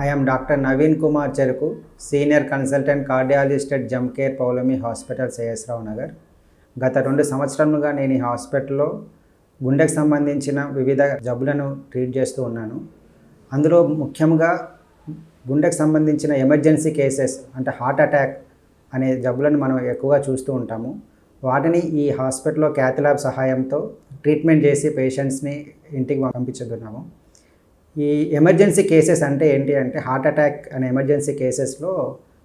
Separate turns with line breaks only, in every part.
I'm doctor Naveen Kumar Cheruku senior consultant cardiologist at Jankare Paulami hospital Rao Nagar గత రెండు సంవత్సరాలుగా నేను ఈ హాస్పిటల్లో గుండెకు సంబంధించిన వివిధ జబ్బులను ట్రీట్ చేస్తూ ఉన్నాను. అందులో ముఖ్యంగా గుండెకు సంబంధించిన ఎమర్జెన్సీ కేసెస్ అంటే హార్ట్ అటాక్ అనే జబ్బులను మనం ఎక్కువగా చూస్తూ ఉంటాము. వాటిని ఈ హాస్పిటల్లో క్యాథలాబ్ సహాయంతో ట్రీట్మెంట్ చేసి పేషెంట్స్ని ఇంటికి పంపించుతున్నాము ఈ ఎమర్జెన్సీ కేసెస్ అంటే ఏంటి అంటే హార్ట్ అటాక్ అనే ఎమర్జెన్సీ కేసెస్లో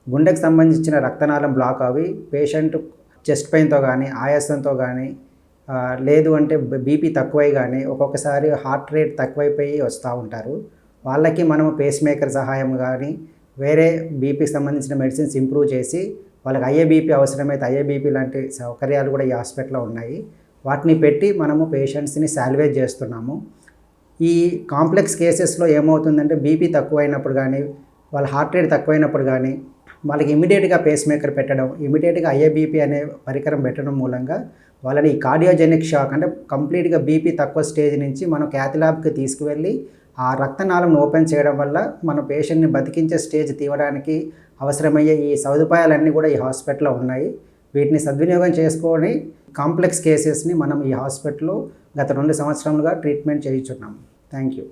గుండెకు సంబంధించిన రక్తనాళం బ్లాక్ అవి పేషెంట్ చెస్ట్ పెయిన్తో కానీ ఆయాసంతో కానీ లేదు అంటే బీపీ తక్కువై కానీ ఒక్కొక్కసారి హార్ట్ రేట్ తక్కువైపోయి వస్తూ ఉంటారు. వాళ్ళకి మనము పేస్ మేకర్ సహాయం కానీ వేరే బీపీకి సంబంధించిన మెడిసిన్స్ ఇంప్రూవ్ చేసి వాళ్ళకి ఐఏబీపీ అవసరమైతే ఐఏబీపీ లాంటి సౌకర్యాలు కూడా ఈ హాస్పిటల్లో ఉన్నాయి. వాటిని పెట్టి మనము పేషెంట్స్ని సాల్వేజ్ చేస్తున్నాము. ఈ కాంప్లెక్స్ కేసెస్లో ఏమవుతుందంటే బీపీ తక్కువైనప్పుడు కానీ వాళ్ళ హార్ట్ రేట్ తక్కువైనప్పుడు కానీ వాళ్ళకి ఇమీడియట్గా పేస్ మేకర్ పెట్టడం ఇమీడియట్గా ఐఏబీపీ అనే పరికరం పెట్టడం మూలంగా వాళ్ళని ఈ కార్డియోజెనిక్ షాక్ అంటే కంప్లీట్గా బీపీ తక్కువ స్టేజ్ నుంచి మనం క్యాథలాబ్కి తీసుకువెళ్ళి ఆ రక్తనాళంను ఓపెన్ చేయడం వల్ల మన పేషెంట్ని బతికించే స్టేజ్ తీయడానికి అవసరమయ్యే ఈ సదుపాయాలన్నీ కూడా ఈ హాస్పిటల్లో ఉన్నాయి. వీటిని సద్వినియోగం చేసుకొని కాంప్లెక్స్ కేసెస్ని మనం ఈ హాస్పిటల్లో గత రెండు సంవత్సరాలుగా ట్రీట్మెంట్ చేయించున్నాం థ్యాంక్ యూ.